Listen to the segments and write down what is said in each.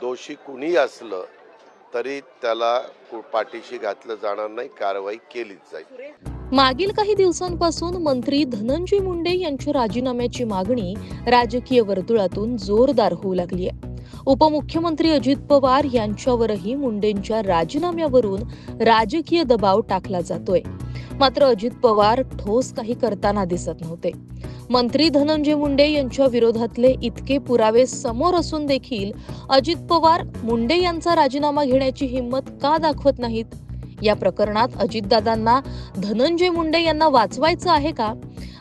दोषी कुणी असलं तरी त्याला पाठीशी घातलं जाणार नाही कारवाई केलीच जाईल. मागील काही दिवसांपासून मंत्री धनंजय मुंडे यांची राजीनाम्याची मागणी राजकीय वर्तुळातून जोरदार होऊ लागली आहे. उपमुख्यमंत्री अजित पवार यांच्यावरही मुंडेंच्या राजीनाम्यावरून राजकीय दबाव टाकला जातोय. मात्र अजित पवार ठोस काही करताना दिसत नव्हते. मंत्री धनंजय मुंडे यांच्या विरोधातले इतके पुरावे समोर असून देखील अजित पवार मुंडे यांचा राजीनामा घेण्याची हिंमत का दाखवत नाहीत? या प्रकरणात अजितदादांना धनंजय मुंडे यांना वाचवायचं आहे का?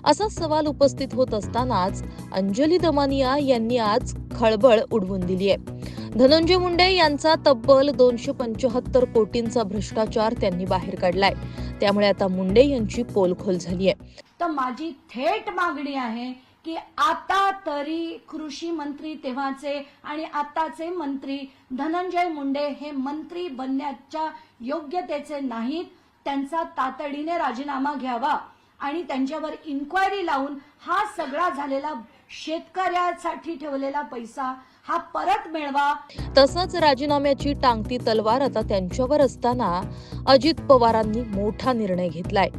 असा सवाल उपस्थित होत असतानाच अंजली दमानिया यांनी आज खळबळ उडवून दिली आहे धनंजय मुंडे यांचा तब्बल दोनशे पंचाहत्तर कोटींचा भ्रष्टाचार त्यांनी बाहेर काढलाय. त्यामुळे आता मुंडे यांची पोलखोल झाली आहे तर माझी थेट मागणी आहे की आता तरी कृषी मंत्री तेव्हाचे आणि आताचे मंत्री धनंजय मुंडे हे मंत्री बनण्याच्या योग्यतेचे नाहीत. त्यांचा तातडीने राजीनामा घ्यावा. आणि त्यांच्यावर इन्क्वायरी लावून हा सगळा झालेला शेतकऱ्यासाठी ठेवलेला पैसा हा परत मिळवा. तसंच राजीनाम्याची टांगती तलवार आता त्यांच्यावर असताना अजित पवारांनी मोठा निर्णय घेतलाय.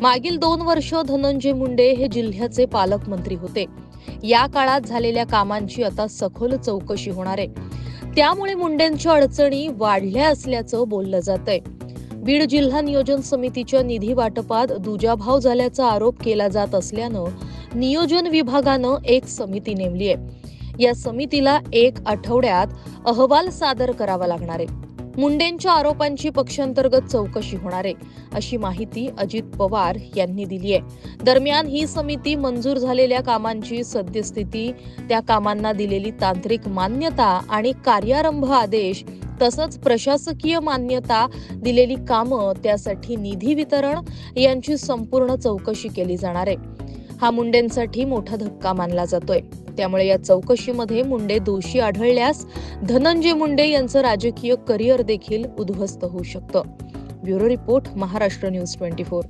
मागील दोन वर्ष धनंजय मुंडे हे जिल्ह्याचे पालकमंत्री होते. या काळात झालेल्या कामांची आता सखोल चौकशी होणार आहे. त्यामुळे मुंडेंच्या अडचणी वाढल्या असल्याचं बोललं जातंय. बीड जिल्हा नियोजन समितीच्या निधी वाटपात दुजाभाव झाल्याचा आरोप केला जात असल्यानं नियोजन विभागानं एक समिती नेमली आहे. या समितीला एक आठवड्यात अहवाल सादर करावा लागणार आहे. मुंडेंच्या आरोपांची पक्षांतर्गत चौकशी होणार आहे अशी माहिती अजित पवार यांनी दिली आहे. दरम्यान ही समिती मंजूर झालेल्या कामांची सद्यस्थिती त्या कामांना दिलेली तांत्रिक मान्यता आणि कार्यारंभ आदेश तसंच प्रशासकीय मान्यता दिलेली कामं त्यासाठी निधी वितरण यांची संपूर्ण चौकशी केली जाणार आहे. हा मुंडेंसाठी मोठा धक्का मानला जातोय. त्यामुळे या चौकशीमध्ये मुंडे दोषी आढळल्यास धनंजय मुंडे यांचं राजकीय करिअर देखील उद्ध्वस्त होऊ शकतं. Bureau report Maharashtra news twenty four.